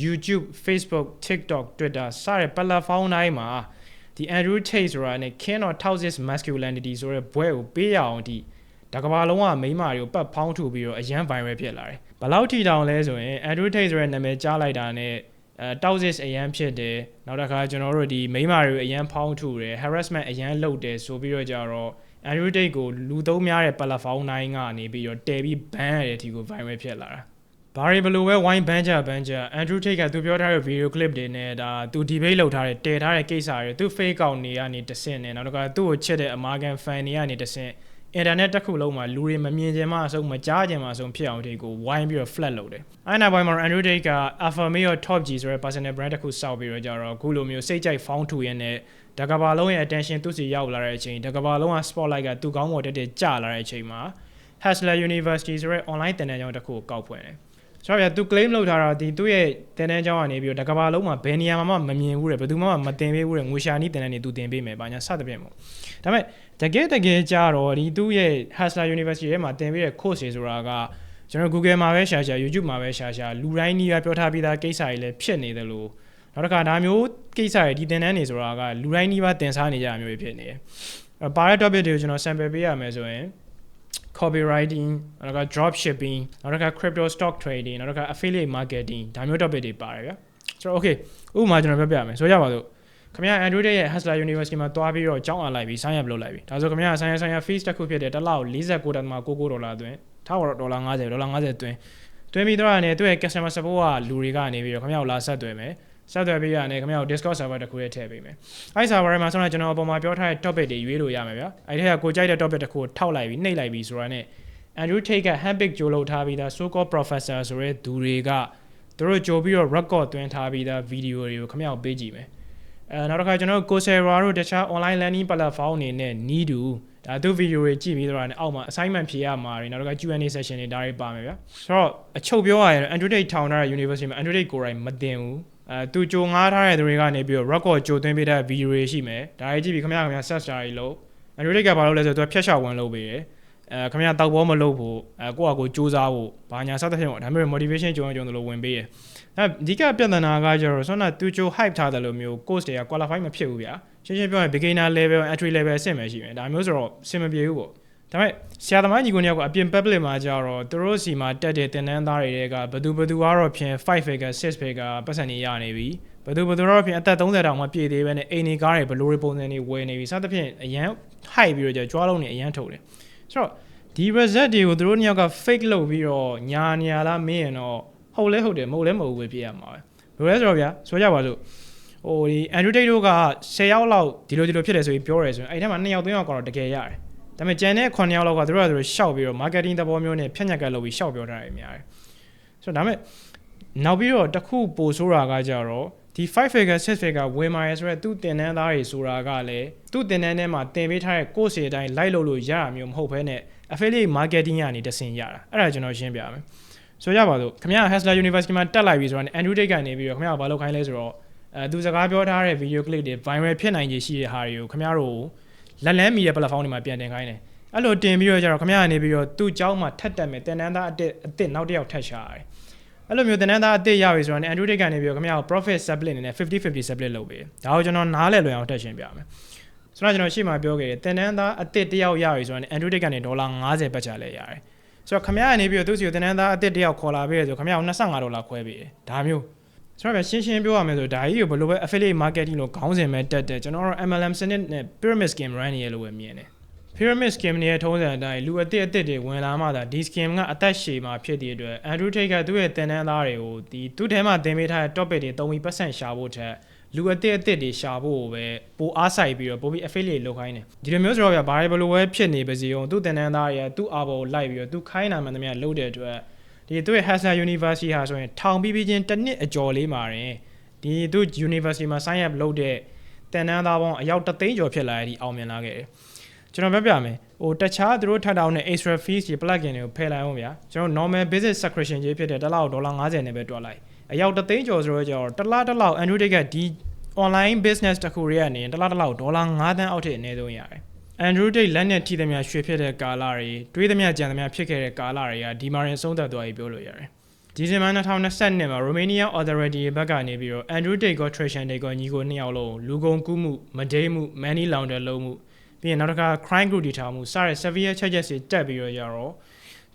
YouTube Facebook TikTok Twitter စတဲ့ platform တိုင်းမှာဒီ Andrew Tate ဆိုတာနဲ့ King of Toxic Masculinity ဆိုတဲ့ဘွဲကိုပေးရအောင်ဒီတကဘာလုံးကမိန်းမတွေကိုပတ်ဖောင်းထုတ်ပြီးတော့အရန် viral ဖြစ်လာတယ်။ဘယ်လောက်ထိတောင်လဲဆိုရင် Andrew Tate ဆိုတဲ့နာမည်ကြားလိုက်တာနဲ့ အဲ toxic အရန်ဖြစ်တယ်။နောက်တစ်ခါကျွန်တော်တို့ဒီမိန်းမတွေကိုအရန်ဖောင်းထုတ်တယ် harassment အရန်လုပ်တယ်ဆိုပြီးတော့ကြတော့ Andrew Tate ကိုလူသုံးများတဲ့ platform တိုင်းကနေပြီးတော့တဲပြီး ban ရတဲ့အထိကို viral ဖြစ်လာတာ။ဘာတွေဘလို့ပဲဝိုင်းဘန်းကြဘန်းကြ Andrew Tate ကသူပြောထားတဲ့ video clip တွေနဲ့ဒါသူ debate လုပ်ထားတဲ့တည်ထားတဲ့ကိစ္စတွေသူ fake account တွေကနေတဆင့်နဲ့နောက်တစ်ခါသူ့ကိုချစ်တဲ့ American fan တွေကနေတဆင့် internet တစ်ခုလုံးမှာလူတွေမမြင်ချင်မှအဆုံးမကြားချင်မှအဆုံးဖြစ်အောင်ဒီကိုဝိုင်းပြီးတော့ flat လုပ်တယ်။အဲ့နောက်ပိုင်းမှာ Andrew Tate က Alpha Male Top G ဆိုတဲ့ personal brand တစ်ခုစောက်ပြီးတော့ကြတော့အခုလိုမျိုးစိတ်ကြိုက် found to ရင်းနဲ့တကဘာလုံးရဲ့ attention သူ့စီရောက်လာတဲ့အချိန်တကဘာလုံးက spotlight ကသူ့ကောင်းပေါ်တက်တက်ကျလာတဲ့အချိန်မှာ Hasler University ဆိုတဲ့ online သင်တန်းကျောင်းတစ်ခုကိုကောက်ဖွင့်တယ်။ဆိုတော့ဗျာသူ claim လုပ်ထားတာဒီသူ့ရဲ့တင်တန်းကျောင်းကနေပြီးတော့တကဘာလုံးမှာဘယ်နေရာမှာမှမမြင်ဘူးတဲ့ဘယ်သူမှမတင်ပေးဘူးတဲ့ငွေရှာနီးတင်တန်းနေသူတင်ပေးမယ်ဘာညာစသဖြင့်ပေါ့ဒါပေမဲ့ တကယ်တကယ်ကြတော့ဒီသူ့ရဲ့ Hasler University ထဲမှာတင်ပေးတဲ့ course တွေဆိုတာကကျွန်တော် Google မှာပဲရှာရှာ YouTube မှာပဲရှာရှာလူတိုင်းနီးပါပြောထားပြီးသားကိစ္စတွေလည်းဖြစ်နေတယ်လို့နောက်တစ်ခါဒါမျိုးကိစ္စတွေဒီတင်တန်းနေဆိုတာကလူတိုင်းနီးပါတင်စားနေကြမျိုးဖြစ်နေတယ်။ပါတဲ့ topic တွေကိုကျွန်တော် sample ပေးရမယ်ဆိုရင် copywriting နောက်က drop shipping နောက်တစ်ခါ crypto stock trading နောက်တစ်ခါ affiliate marketing ဒါမျိုး topic တွေပါတယ်ဗျာဆိုတော့ okay ဥပမာကျွန်တော်ပြောပြမယ်ဆိုကြပါစို့ ခင်ဗျာ Android ရဲ့ Hustler University မှာတွားပြီးတော့ကျောင်းအားလိုက်ပြီး sign up လုပ်လိုက်ပြီဒါဆိုခင်ဗျာ sign up sign up fees တစ်ခုဖြစ်တဲ့တစ်လောက်49.99ဒေါ်လာသွင်းထားတော့ဒေါ်လာ50ဒေါ်လာ50သွင်းတွင်းပြီးတော့ကနေသူ့ရဲ့ customer support ကလူတွေကနေပြီးတော့ခင်ဗျာကိုလာဆက်သွယ်မယ်ဆက်သွယ်ပေးရရင်ခင်ဗျားကို Discord server တစ်ခုရဲ့ထည့်ပေးမယ်။အဲဒီ server မှာဆိုတော့ကျွန်တော်အပေါ်မှာပြောထားတဲ့ topic တွေရွေးလို့ရမယ်ဗျာ။အဲဒီထက်ကကိုကြိုက်တဲ့ topic တစ်ခုကိုထောက်လိုက်ပြီးနှိပ်လိုက်ပြီးဆိုတာနဲ့ Andrew Tate က handpick ကြိုလုပ်ထားပြီးသား so called professor ဆိုတဲ့သူတွေကသူတို့ကြိုပြီးတော့ record သွင်းထားပြီးသား video တွေကိုခင်ဗျားကိုပေးကြည့်မယ်။ အဲနောက်တစ်ခါကျွန်တော် Coursera တို့တခြား online learning platform တွေနဲ့ need to ဒါသူ video တွေကြည့်ပြီးတော့အောက်မှာ assignment ဖြေရမှာတွေနောက်တစ်ခါ Q&A session တွေဒါတွေပါမယ်ဗျာ။ဆိုတော့အချုပ်ပြောရရင် Andrew Tate ထောင်ထားတဲ့ university မှာ Andrew Tate ကိုယ်တိုင်မတင်ဘူး။အဲသူကြိုငားထားတဲ့သူတွေကနေပြီးတော့ record ကြိုသွင်းပေးတဲ့ video တွေရှိမယ်ဒါတွေကြည့်ပြီးခင်ဗျားခင်ဗျာ search တွေလို့ Android ကဘာလုပ်လဲဆိုတော့သူကဖြတ်လျှောက်ဝင်လုပ်ပေးတယ်အဲခင်ဗျားတောက်ဘောမလုပ်ဖို့အဲကိုယ့်အကိုစူးစမ်းဖို့ဘာညာစသဖြင့်ပေါ့ဒါမျိုး motivation ကြုံကြုံလို့ဝင်ပေးတယ် အဲအဓိကပြဿနာကကျတော့ဆိုတော့သူကြို hype ထားတယ်လို့မျိုး course တွေက qualify မဖြစ်ဘူးဗျာရှင်းရှင်းပြောရင် beginner level entry level အဆင့်ပဲရှိမယ်ဒါမျိုးဆိုတော့အဆင်မပြေဘူးပေါ့ဒါပေမဲ့ဆရာသမားညီကိုနှစ်ယောက်ကအပြင် public မှာကြတော့သူတို့စီမှာတက်တဲ့တင်နန်းသားတွေကဘယ်သူဘယ်သူကတော့ဖြင့်5 figure 6 figure ပတ်စံနေရနေပြီဘယ်သူဘယ်သူတော့ဖြစ်အသက်30တောင်မှပြည့်သေးပဲနဲ့အိမ်နေကားတွေဘလိုတွေပုံစံတွေဝယ်နေပြီစသဖြင့်အရန် high ပြီးတော့ကြွားလုံးနေအရန်ထုတ်တယ်ဆိုတော့ဒီ result တွေကိုသူတို့နှစ်ယောက်က fake လုပ်ပြီးတော့ညာညာလားမင်းရင်တော့ ဟုတ်လဲဟုတ်တယ်မဟုတ်လဲမဟုတ်ဘူးပဲဖြစ်ရမှာပဲဘယ်လိုလဲဆိုတော့ဗျာဆိုကြပါစို့ဟိုဒီ Andrew Tate တို့က10ယောက်လောက်ဒီလိုဒီလိုဖြစ်တယ်ဆိုပြီးပြောရဲဆိုရင်အဲ့ထဲမှာ2ယောက်3ယောက်ကတော့တကယ်ရတယ်ဒါပေမဲ့ကျန်တဲ့9ယောက်လောက်ကသူတို့ကသူတို့ရှောက်ပြီးတော့ marketing သဘောမျိုးနဲ့ဖြန့်ညက်ကပ်လုပ်ပြီးရှောက်ပြောထားတယ်များတယ်ဆိုတော့ဒါပေမဲ့နောက်ပြီးတော့တစ်ခုပိုဆိုးတာကကြတော့ဒီ5 figure 6 figure ဝယ်မာရဲဆိုတော့သူ့တင်နန်းသားတွေဆိုတာကလည်းသူ့တင်နန်းထဲမှာတင်ပေးထားတဲ့ course တွေအတိုင်း live လုပ်လို့ရတာမျိုးမဟုတ်ဘဲနဲ့ affiliate marketing ကနေတဆင်ရတာအဲ့ဒါကျွန်တော်ရှင်းပြမယ် ဆိုရပါစို့ခင်ဗျား Hasla University မှာတက်လိုက်ပြီဆိုတော့ Andrew Tate ကနေပြီးတော့ခင်ဗျားကဘာလုပ်ခိုင်းလဲဆိုတော့အဲသူစကားပြောထားတဲ့ video clip တွေ viral ဖြစ်နိုင်ခြေရှိတဲ့ဟာတွေကိုခင်ဗျားတို့လက်လန်းမီတဲ့ platform တွေမှာပြန်တင်ခိုင်းတယ်အဲ့လိုတင်ပြီးတော့ကျတော့ခင်ဗျားကနေပြီးတော့သူ့เจ้าမှာထက်တက်မယ်တင်နန်းသားအစ်အစ်နောက်တစ်ယောက်ထက်ရှာရတယ်အဲ့လိုမျိုးတင်နန်းသားအစ်ရပြီဆိုတော့ Andrew Tate ကနေပြီးတော့ခင်ဗျားကို profit split အနေနဲ့50-50 split လုပ်ပေးဒါကိုကျွန်တော်နားလည်လွယ်အောင်တက်ရှင်းပြမယ်ဆိုတော့ကျွန်တော်ရှေ့မှာပြောခဲ့တယ်တင်နန်းသားအစ်တစ်ယောက်ရပြီဆိုတော့ Andrew Tate ကနေဒေါ်လာ90ပတ်ချလဲရတယ် ဆိုတော့ခမရကနေပြီးတော့သူ့စီကိုတင်နန်းသားအစ်တစ်ယောက်ခေါ်လာပြီးဆိုခမရကို25ဒေါ်လာခွဲပေးတယ်ဒါမျိုးဆိုတော့ရှင်းရှင်းပြောရမယ်ဆိုဒါကြီးကိုဘယ်လိုပဲ affiliate marketing လို့ခေါင်းစဉ်ပဲတက်တယ်ကျွန်တော်တို့ MLM စနစ်နဲ့ pyramid scheme run နေရလို့ပဲမြင်တယ် pyramid scheme နဲ့ထုံးစံအတိုင်းလူအသစ်အသစ်တွေဝင်လာမှသာဒီ scheme ကအသက်ရှည်မှာဖြစ်တဲ့အတွက် Andrew Tate ကသူ့ရဲ့တင်နန်းသားတွေကိုဒီသူ့ထဲမှာတင်ပေးထားတဲ့ topic တွေသုံးပြီးပတ်စံရှာဖို့ထက် လူအသစ်အသစ်တွေရှာဖို့ကိုပဲပိုအားဆိုင်ပြီးတော့ပိုပြီး affiliate လုပ်ခိုင်းတယ်ဒီလိုမျိုးဆိုတော့ဗျာဘာတွေဘယ်လိုပဲဖြစ်နေပါစေအောင်သူ့တင်နန်းသားတွေကသူ့အာဘော်လိုက်ပြီးတော့သူခိုင်းတာမှန်သမျှလုပ်တဲ့အတွက်ဒီသူ့ရဲ့ Hasna University ဟာဆိုရင်ထောင်ပြီးပြီးချင်းတစ်နှစ်အကျော်လေးမှာတင်ဒီသူ့ University မှာ sign up လုပ်တဲ့တင်နန်းသားပေါင်းအယောက်3သိန်းကျော်ဖြစ်လာတဲ့ဒီအောင်မြင်လာခဲ့တယ်ကျွန်တော်ပြပြမယ်ဟိုတခြားသူတို့ထပ်တောင်းတဲ့ extra fees တွေ plugin တွေကိုဖယ်လိုက်အောင်ဗျာကျွန်တော် normal business subscription ကြီးဖြစ်တဲ့တစ်လောက်ဒေါ်လာ90နဲ့ပဲတွက်လိုက်အယောက်3သိန်းကျော်ဆိုတော့ကျတော့တစ်လားတစ်လောက် Android ကဒီ online business တစ်ခုတွေကနေတစ်လားတစ်လောက်ဒေါ်လာ9သန်းအောက်ထိအနည်းဆုံးရတယ် Android ဒိတ်လက်နဲ့ထိသမျှရွှေဖြစ်တဲ့ကာလတွေတွေးသမျှကြံသမျှဖြစ်ခဲ့တဲ့ကာလတွေကဒီမှာရင်ဆုံးသက်သွားပြီပြောလို့ရတယ်ဒီဇင်ဘာ2022မှာ Romania Authority ဘက်ကနေပြီးတော့ Andrew Tate ကို Traction တွေကိုညီကိုနှစ်ယောက်လုံးလူကုန်ကူးမှုမဒိမှု money launder လုပ်မှုပြီးရင်နောက်တစ်ခါ crime group တည်ထောင်မှုစတဲ့ severe charges တွေတက်ပြီးတော့ရတော့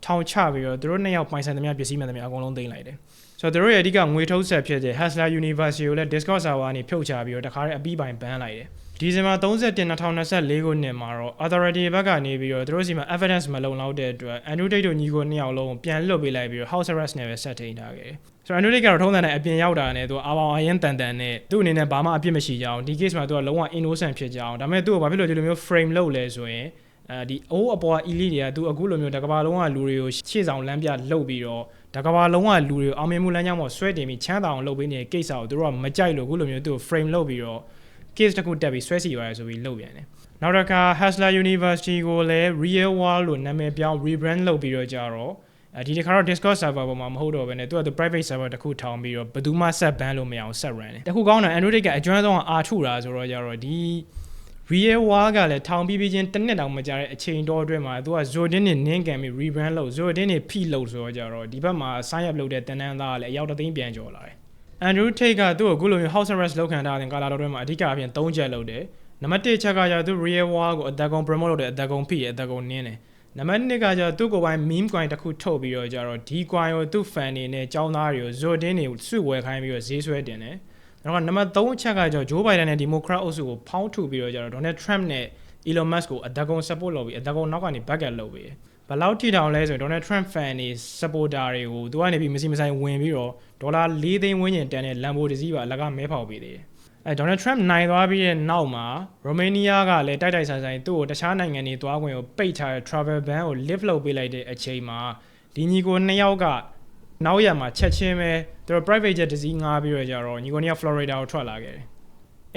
ထောင်ချပြီးတော့သူတို့နှစ်ယောက်ပိုင်ဆိုင်သမျှပစ္စည်းမှန်သမျှအကုန်လုံးသိမ်းလိုက်တယ် ဆိုတော့သူတို့ရဲ့အဓိကငွေထုတ်ဆက်ဖြစ်တဲ့ Hasla University ကိုလည်း Discord server ကနေဖြုတ်ချပြီးတော့တခါတည်းအပြီးပိုင် ban လိုက်တယ်ဒီဇင်ဘာ31 2024ခုနှစ်မှာတော့ authority ဘက်ကနေပြီးတော့သူတို့စီမှာ evidence မလုံလောက်တဲ့အတွက် Andrew Tate တို့ညီကိုနှစ်ယောက်လုံးပြန်လွတ်ပေးလိုက်ပြီးတော့ house arrest နဲ့ပဲဆက်ထိန်ထားခဲ့တယ်ဆိုတော့ Andrew Tate ကတော့ထုံးစံတဲ့အပြင်ရောက်တာနဲ့သူအာပေါင်အရင်တန်တန်နဲ့သူ့အနေနဲ့ဘာမှအပြစ်မရှိကြအောင်ဒီ case မှာသူကလုံးဝ innocent ဖြစ်ကြအောင်ဒါပေမဲ့သူ့ကိုဘာဖြစ်လို့ဒီလိုမျိုး frame လုပ်လဲဆိုရင်အဲဒီအိုးအပေါ် elite တွေကသူအခုလိုမျိုးတကဘာလုံးကလူတွေကိုရှေ့ဆောင်လမ်းပြလှုပ်ပြီးတော့ တကဘာလုံးကလူတွေကိုအောင်မြင်မှုလမ်းကြောင်းပေါ်ဆွဲတင်ပြီးချမ်းသာအောင်လုပ်ပေးနေတဲ့ကိစ္စကိုသူတို့ကမကြိုက်လို့အခုလိုမျိုးသူ့ကို frame လုပ်ပြီးတော့ case တစ်ခုတက်ပြီးဆွဲစီရတယ်ဆိုပြီးလုပ်ပြန်တယ်နောက်တစ်ခါ Hasla University ကိုလည်း Real World လို့နာမည်ပြောင်း rebrand လုပ်ပြီးတော့ကြတော့အဲဒီတစ်ခါတော့ Discord server ပေါ်မှာမဟုတ်တော့ဘဲနဲ့သူကသူ private server တစ်ခုထောင်ပြီးတော့ဘယ်သူမှဆက် ban လို့မရအောင်ဆက် run တယ်တခုကောင်းတာ Android ကအကျွမ်းဆုံးအာထုတာဆိုတော့ကြတော့ဒီ real war ကလည်းထောင်ပြီးပြီးချင်းတစ်နှစ်တောင်မကြာတဲ့အချိန်တော်အတွင်းမှာသူက Zodin နဲ့နင်းကန်ပြီး rebrand လုပ် Zodin နဲ့ဖိလုပ်ဆိုတော့ကြတော့ဒီဘက်မှာ sign up လုပ်တဲ့တန်တန်းသားကလည်းအယောက်တစ်သိန်းပြန်ကျော်လာတယ် Andrew Tate ကသူ့ကိုအခုလိုမျိုး house arrest လုပ်ခံထားတဲ့ကာလာတော်တွင်းမှာအဓိကအပြင်၃ချက်လုပ်တယ်နံပါတ်1ချက်ကကြသူ real war ကိုအသက်ကုန် promote လုပ်တယ်အသက်ကုန်ဖိတယ်အသက်ကုန်နင်းတယ်နံပါတ်2ကကြသူ့ကိုယ်ပိုင် meme coin တစ်ခုထုတ်ပြီးတော့ကြတော့ဒီ coin ကိုသူ့ fan တွေနဲ့ចောင်းသားတွေကို Zodin တွေစုဝယ်ခိုင်းပြီးတော့ဈေးဆွဲတင်တယ် နောက်ကနံပါတ်3အချက်ကကြတော့ Joe Biden နဲ့ Democrat အုပ်စုကိုဖောင်းထုတ်ပြီးတော့ကြတော့ Donald Trump နဲ့ Elon Musk ကိုအသက်ကုန် support လုပ်ပြီးအသက်ကုန်နောက်ကနေ backup လုပ်ပြီးဘယ်လောက်ထိတောင်လဲဆိုရင် Donald Trump fan တွေ supporter တွေကိုသူကနေပြီးမစီမဆိုင်ဝင်ပြီးတော့ဒေါ်လာ၄သိန်းဝန်းကျင်တန်တဲ့ Lambo တစ်စီးပါအလကားမဲဖောက်ပေးသေးတယ်အဲ Donald Trump နိုင်သွားပြီးတဲ့နောက်မှာ Romania ကလည်းတိုက်တိုက်ဆိုင်ဆိုင်သူ့ကိုတခြားနိုင်ငံတွေသွားခွင့်ကိုပိတ်ထားတဲ့ travel ban ကို lift လုပ်ပေးလိုက်တဲ့အချိန်မှာဒီညီကိုနှစ်ယောက်က နောက်ရက်မှာချက်ချင်းပဲသူတို့ private jet တစ်စီးငှားပြီးတော့ကြတော့ညီကိုနှစ်ယောက် Florida ကိုထွက်လာခဲ့တယ်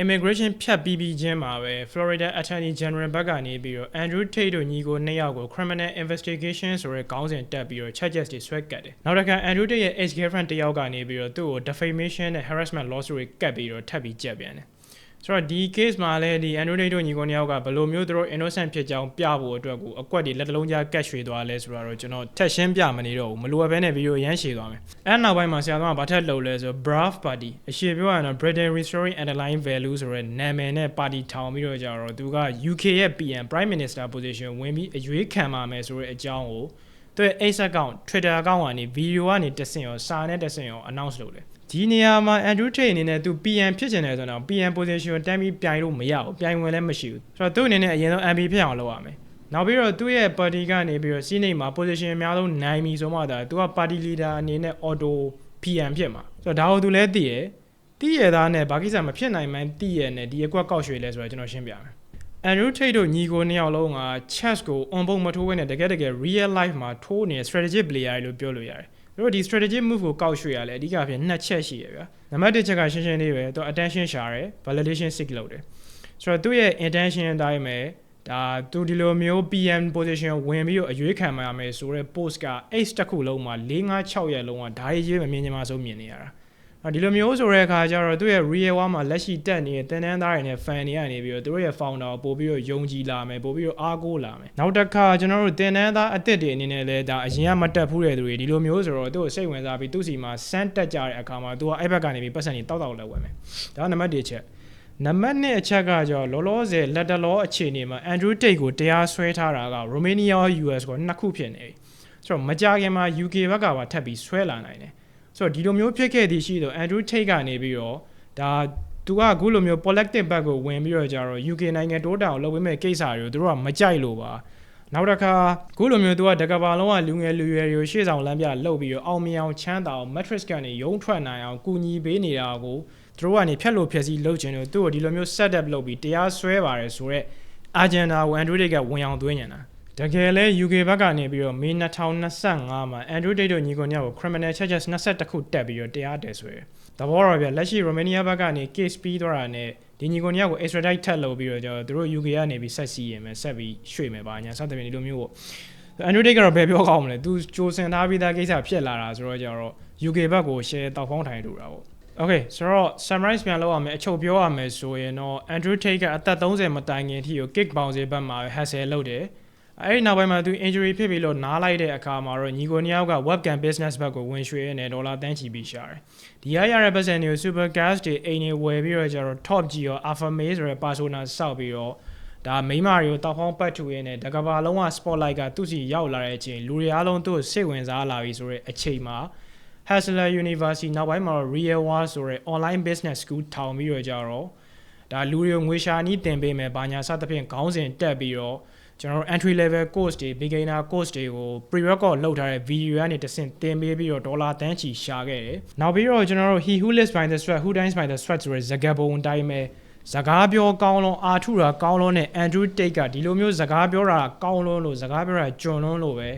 immigration ဖြတ်ပြီးပြီးချင်းမှာပဲ Florida Attorney General ဘက်ကနေပြီးတော့ Andrew Tate တို့ညီကိုနှစ်ယောက်ကို criminal investigation ဆိုတဲ့ခေါင်းစဉ်တက်ပြီးတော့ charges တွေဆွဲကတ်တယ်။နောက်တစ်ခါ Andrew Tate ရဲ့ ex girlfriend တစ်ယောက်ကနေပြီးတော့သူ့ကို defamation နဲ့ harassment lawsuit တွေကတ်ပြီးတော့ထပ်ပြီးကြက်ပြန်တယ်။ ဆိုတော့ဒီ case မှာလည်းဒီ Andrew Tate တို့ညီကိုနှစ်ယောက်ကဘယ်လိုမျိုးသူတို့ innocent ဖြစ်ကြောင်းပြဖို့အတွက်ကိုအကွက်တွေလက်တလုံးကြားကတ်ရွှေသွားလဲဆိုတော့ကျွန်တော်ထက်ရှင်းပြမနေတော့ဘူးမလိုအပ်ဘဲနဲ့ဗီဒီယိုရမ်းရှည်သွားမယ်အဲ့နောက်ပိုင်းမှာဆရာသမားကဘာထက်လုပ်လဲဆိုတော့ Brav Party အရှေ့ပြောရရင်တော့ Britain Restoring Underlying Value ဆိုတဲ့နာမည်နဲ့ပါတီထောင်ပြီးတော့ကြတော့သူက UK ရဲ့ PM Prime Minister position ဝင်ပြီးအရွေးခံပါမယ်ဆိုတဲ့အကြောင်းကိုသူရဲ့ X account Twitter account ကနေဗီဒီယိုကနေတက်ဆင်ရောစာနဲ့တက်ဆင်ရော announce လုပ်တယ် ဒီဒီနေရာမှာ Andrew Tate အနေနဲ့သူ PM ဖြစ်ချင်တယ်ဆိုတော့ PM position ကိုတန်းပြီးပြိုင်လို့မရဘူးပြိုင်ဝင်လည်းမရှိဘူးဆိုတော့သူ့အနေနဲ့အရင်ဆုံး MP ဖြစ်အောင်လုပ်ရမယ်နောက်ပြီးတော့သူ့ရဲ့ party ကနေပြီးတော့ Senate မှာ position အများဆုံးနိုင်ပြီဆိုမှဒါသူက party leader အနေနဲ့ auto PM ဖြစ်မှာဆိုတော့ဒါကိုသူလည်းသိရယ်သိရသားနဲ့ဘာကိစ္စမဖြစ်နိုင်မှန်းသိရနဲ့ဒီအကွက်ကောက်ရွှေလဲဆိုတော့ကျွန်တော်ရှင်းပြမယ် Andrew Tate တို့ညီကိုနှစ်ယောက်လုံးက chess ကို on ပုံမထိုးဘဲနဲ့တကယ်တကယ် real life မှာထိုးနေတဲ့ strategic player တွေလို့ပြောလို့ရတယ်။ တို့ဒီ strategic move ကိုကောက်ရွှေ့ရလဲအဓိကအဖြစ်နှစ်ချက်ရှိရဗျာ။နံပါတ်1ချက်ကရှင်းရှင်းလေးပဲသူ attention ရှာတယ် validation seek လုပ်တယ်။ဆိုတော့သူ့ရဲ့ intention အတိုင်းပဲဒါသူဒီလိုမျိုး PM position ဝင်ပြီးတော့အရွေးခံမှရမယ်ဆိုတော့ post က ace တစ်ခုလုံးမှာ4 5 6ရက်လုံးကဓာရီရေးမမြင်ချင်မှဆုံးမြင်နေရတာ။အဲ့ ဒီလိုမျိုးဆိုတဲ့အခါကျတော့သူ့ရဲ့ real one မှာလက်ရှိတက်နေတဲ့တင်းတန်းသားတွေနဲ့ fan တွေကနေပြီးတော့သူတို့ရဲ့ founder ကိုပို့ပြီးတော့ယုံကြည်လာမယ်ပို့ပြီးတော့အားကိုးလာမယ်နောက်တစ်ခါကျွန်တော်တို့တင်းတန်းသားအစ်စ်တွေအနေနဲ့လည်းဒါအရင်ကမတက်ဘူးတဲ့သူတွေဒီလိုမျိုးဆိုတော့သူ့ကိုစိတ်ဝင်စားပြီးသူ့စီမှာစမ်းတက်ကြတဲ့အခါမှာသူကအဲ့ဘက်ကနေပြီးပတ်စံတွေတောက်တောက်လဲဝယ်မယ်ဒါကနံပါတ်1ချက်နံပါတ်2အချက်ကကြောလောလောဆယ်လက်တလောအခြေအနေမှာ Andrew Tate ကိုတရားစွဲထားတာက Romania US ကိုနှစ်ခုဖြစ်နေပြီဆိုတော့မကြခင်မှာ UK ဘက်ကပါထပ်ပြီးဆွဲလာနိုင်တယ် ဆိုတော့ဒီလိုမျိုးဖြစ်ခဲ့သည်ရှိတော့ Andrew Tate ကနေပြီးတော့ဒါသူကအခုလိုမျိုး collective back ကိုဝင်ပြီးတော့ကြတော့ UK နိုင်ငံတိုးတောင်လုပ်ပေးမဲ့ကိစ္စတွေကိုသူတို့ကမကြိုက်လို့ပါနောက်တစ်ခါအခုလိုမျိုးသူကတကဘာလုံးကလူငယ်လူရွယ်တွေကိုရှေ့ဆောင်လမ်းပြလှုပ်ပြီးတော့အောင်မြင်အောင်ချမ်းသာအောင် matrix ကနေရုံးထွက်နိုင်အောင်ကူညီပေးနေတာကိုသူတို့ကနေဖြတ်လို့ဖြည့်စည်းလုပ်ချင်လို့သူ့ကိုဒီလိုမျိုး set up လုပ်ပြီးတရားစွဲပါတယ်ဆိုတော့ agenda ကို Andrew Tate ကဝင်အောင်သွင်းနေတာ တကယ်လဲ UK ဘက်ကနေပြီးတော့မေ2025မှာ Andrew Tate တို့ညီကိုညကို criminal charges 22ခုတက်ပြီးတော့တရားတယ်ဆိုရယ်သဘောတော့ဗျလက်ရှိ Romania ဘက်ကနေ case ပြီးသွားတာနဲ့ဒီညီကိုညကို extradite ထပ်လုပ်ပြီးတော့ကျတော့သူတို့ UK ကနေပြီးဆက်စီးရင်မယ်ဆက်ပြီးရွှေ့မယ်ပါညာစသဖြင့်ဒီလိုမျိုးပေါ့ Andrew Tate ကတော့ဘယ်ပြောကောင်းမလဲသူကြိုစင်ထားပြီးသားကိစ္စဖြစ်လာတာဆိုတော့ကျတော့ UK ဘက်ကို share တောက်ဖောင်းထိုင်တူတာပေါ့ Okay ဆိုတော့ summarize ပြန်လုပ်ရမယ်အချုပ်ပြောရမယ်ဆိုရင်တော့ Andrew Tate ကအသက်30မတိုင်ခင်အထိကို kick bounce ဘက်မှာ hassle လုပ်တယ် အဲ့ဒီနောက်ပိုင်းမှာသူ injury ဖြစ်ပြီးလို့နားလိုက်တဲ့အခါမှာတော့ညီကိုနှစ်ယောက်က webcam business ဘက်ကိုဝင်ရွှေ့နေဒေါ်လာတန်းချီပြီးရှာတယ်။ဒီရရတဲ့ပတ်စံတွေကို super gas တွေအိမ်တွေဝယ်ပြီးတော့ကျတော့ top G ရော alpha male ဆိုတဲ့ persona စောက်ပြီးတော့ဒါမိန်းမတွေကိုတောက်ဖောင်းပတ်ထူရင်းနဲ့တကဘာလုံးက spotlight ကသူ့စီရောက်လာတဲ့အချိန်လူတွေအားလုံးသူ့ကိုစိတ်ဝင်စားလာပြီဆိုတဲ့အချိန်မှာ Hasler University နောက်ပိုင်းမှာတော့ Real World ဆိုတဲ့ online business school ထောင်ပြီးတော့ကြတော့ဒါလူတွေကိုငွေရှာနီးတင်ပေးမယ်။ဘာညာစသဖြင့်ခေါင်းစဉ်တက်ပြီးတော့ ကျွန်တော်တို့ entry level course တွေ beginner course တွေကို pre record လုပ်ထားတဲ့ video ကနေတစ်ဆင့်တင်ပေးပြီးတော့ဒေါ်လာတန်းချီရှာခဲ့တယ်။နောက်ပြီးတော့ကျွန်တော်တို့ he who lives by the sweat who dies by the sweat ဆိုတဲ့ဇာတ်ပုံအတိုင်းပဲစကားပြောကောင်းလုံးအာထုတာကောင်းလုံးနဲ့ Andrew Tate ကဒီလိုမျိုးစကားပြောတာကောင်းလုံးလို့စကားပြောတာကျွန်းလုံးလို့ပဲ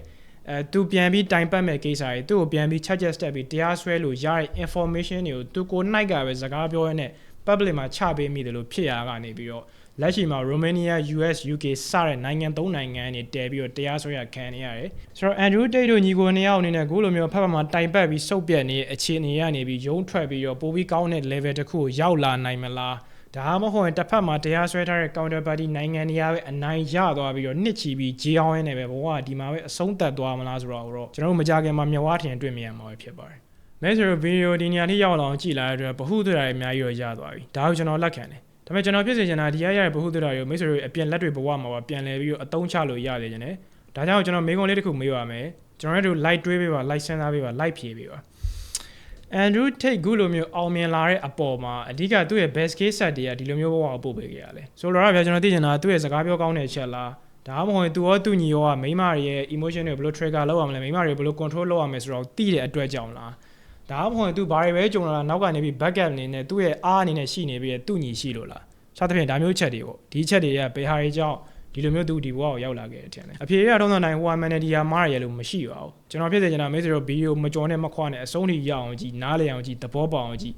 အဲသူပြန်ပြီးတိုင်ပတ်မဲ့ကိစ္စတွေသူ့ကိုပြန်ပြီး charge step ပြီးတရားစွဲလို့ရတဲ့ information တွေကိုသူကိုနိုင်ကပဲစကားပြောရင်းနဲ့ public မှာချပေးမိတယ်လို့ဖြစ်ရကနေပြီးတော့ လက်ရှိမှာ Romania, US, UK စတဲ့နိုင်ငံသုံးနိုင်ငံနေတည်ပြီးတော့တရားစွဲရခံနေရတယ်။ဆိုတော့ Andrew Tate တို့ညီကိုနှစ်ယောက်အနေနဲ့ကိုလိုမျိုးဖက်ဖက်မှာတိုင်ပတ်ပြီးစုပ်ပြတ်နေတဲ့အခြေအနေရနေပြီးရုံးထွက်ပြီးတော့ပိုပြီးကောင်းတဲ့ level တစ်ခုကိုရောက်လာနိုင်မလား။ဒါမှမဟုတ်ရင်တစ်ဖက်မှာတရားစွဲထားတဲ့ counter party နိုင်ငံတွေကပဲအနိုင်ရသွားပြီးတော့နှစ်ချီပြီးဂျေအောင်ရင်းနဲ့ပဲဘဝကဒီမှာပဲအဆုံးသတ်သွားမလားဆိုတော့တော့ကျွန်တော်တို့မကြခင်မှာမြဝထင်တွေ့မြင်ရမှာပဲဖြစ်ပါတယ်။မဲဆိုတော့ဗီဒီယိုဒီနေရာထိရောက်လာအောင်ကြည့်လာတဲ့အတွက်ဘ ഹു တွေ့တာတွေအများကြီးတော့ရသွားပြီ။ဒါကိုကျွန်တော်လက်ခံတယ်။ ဒါပေမဲ့ကျွန်တော်ဖြစ်စေချင်တာဒီရရတဲ့ဘ ഹു တွေ့တာတွေကိုမိတ်ဆွေတို့အပြင်လက်တွေဘဝမှာပါပြန်လဲပြီးတော့အသုံးချလို့ရသေးတယ်။ဒါကြောင့်ကျွန်တော်မိကုံးလေးတစ်ခုမေးပါမယ်။ကျွန်တော်တို့ light တွေးပေးပါ light စဉ်းစားပေးပါ light ဖြေပေးပါ။ Andrew Tate ခုလိုမျိုးအောင်မြင်လာတဲ့အပေါ်မှာအဓိကသူ့ရဲ့ best case set တွေကဒီလိုမျိုးဘဝကိုပို့ပေးခဲ့ရလဲဆိုတော့ဗျာကျွန်တော်သိချင်တာသူ့ရဲ့စကားပြောကောင်းတဲ့ချက်လားဒါမှမဟုတ်သူရောသူညီရောကမိန်းမတွေရဲ့ emotion တွေဘယ်လို trigger လုပ်ရမလဲမိန်းမတွေဘယ်လို control လုပ်ရမလဲဆိုတော့သိတဲ့အတွက်ကြောင့်လား ဒါမှမဟုတ်သူဘာတွေပဲကြုံလာနောက်ကနေပြီး backup အနေနဲ့သူ့ရဲ့အားအနေနဲ့ရှိနေပြီးသူ့ညီရှိလို့လားစသဖြင့်ဒါမျိုးချက်တွေပေါ့ဒီချက်တွေကဘယ်ဟာတွေကြောင့်ဒီလိုမျိုးသူဒီဘဝကိုရောက်လာခဲ့တယ်ထင်တယ်အဖြေရတော့နိုင်ဟိုအမန်နဲ့ဒီယာမားရလို့မရှိပါဘူးကျွန်တော်ဖြစ်စေချင်တာမိတ်ဆွေတို့ဗီဒီယိုမကြော်နဲ့မခွာနဲ့အဆုံးထိရအောင်ကြည့်နားလည်အောင်ကြည့်သဘောပေါက်အောင်ကြည့်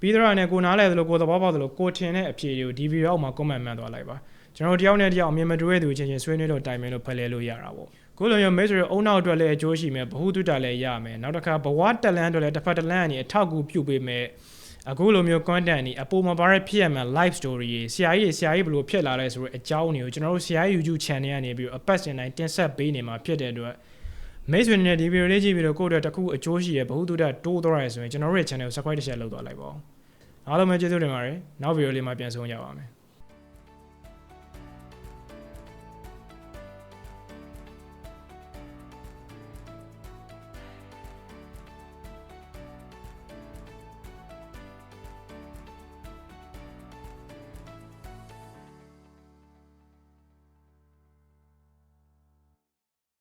ပြီးတော့လည်းကိုနားလဲသလိုကိုသဘောပေါက်သလိုကိုထင်တဲ့အဖြေတွေကိုဒီဗီဒီယိုအောက်မှာ comment မှန်သွားလိုက်ပါကျွန်တော်တယောက်နဲ့တယောက်အမြင်မတွေ့တဲ့သူချင်းချင်းဆွေးနွေးလို့တိုင်ပင်လို့ဖလှယ်လို့ရတာပေါ့ ကိုလိုမျိုးမိတ်ဆွေတို့အုံနောက်အတွက်လည်းအကျိုးရှိမယ်ဘ ഹു တုတလည်းရမယ်နောက်တစ်ခါဘဝတက်လန်းအတွက်လည်းတစ်ဖက်တစ်လန်းအနေအထောက်အကူပြုပေးမယ်အခုလိုမျိုး content นี่အပေါ်မှာပါရဖြစ်ရမယ် live story တွေဆရာကြီးဆရာကြီးဘယ်လိုဖြစ်လာလဲဆိုတော့အကြောင်းတွေကိုကျွန်တော်တို့ဆရာကြီး YouTube channel ကနေပြီးတော့အပတ်စဉ်တိုင်းတင်ဆက်ပေးနေမှာဖြစ်တဲ့အတွက်မိတ်ဆွေတွေနဲ့ဒီဗီဒီယိုလေးကြည့်ပြီးတော့ကိုယ့်အတွက်တစ်ခုအကျိုးရှိရဘ ഹു တုတတိုးသွားရဆိုရင်ကျွန်တော်တို့ရဲ့ channel ကို subscribe တစ်ချက်လုပ်သွားလိုက်ပါဦးအားလုံးပဲကျေးဇူးတင်ပါတယ်နောက်ဗီဒီယိုလေးမှာပြန်ဆုံကြပါမယ်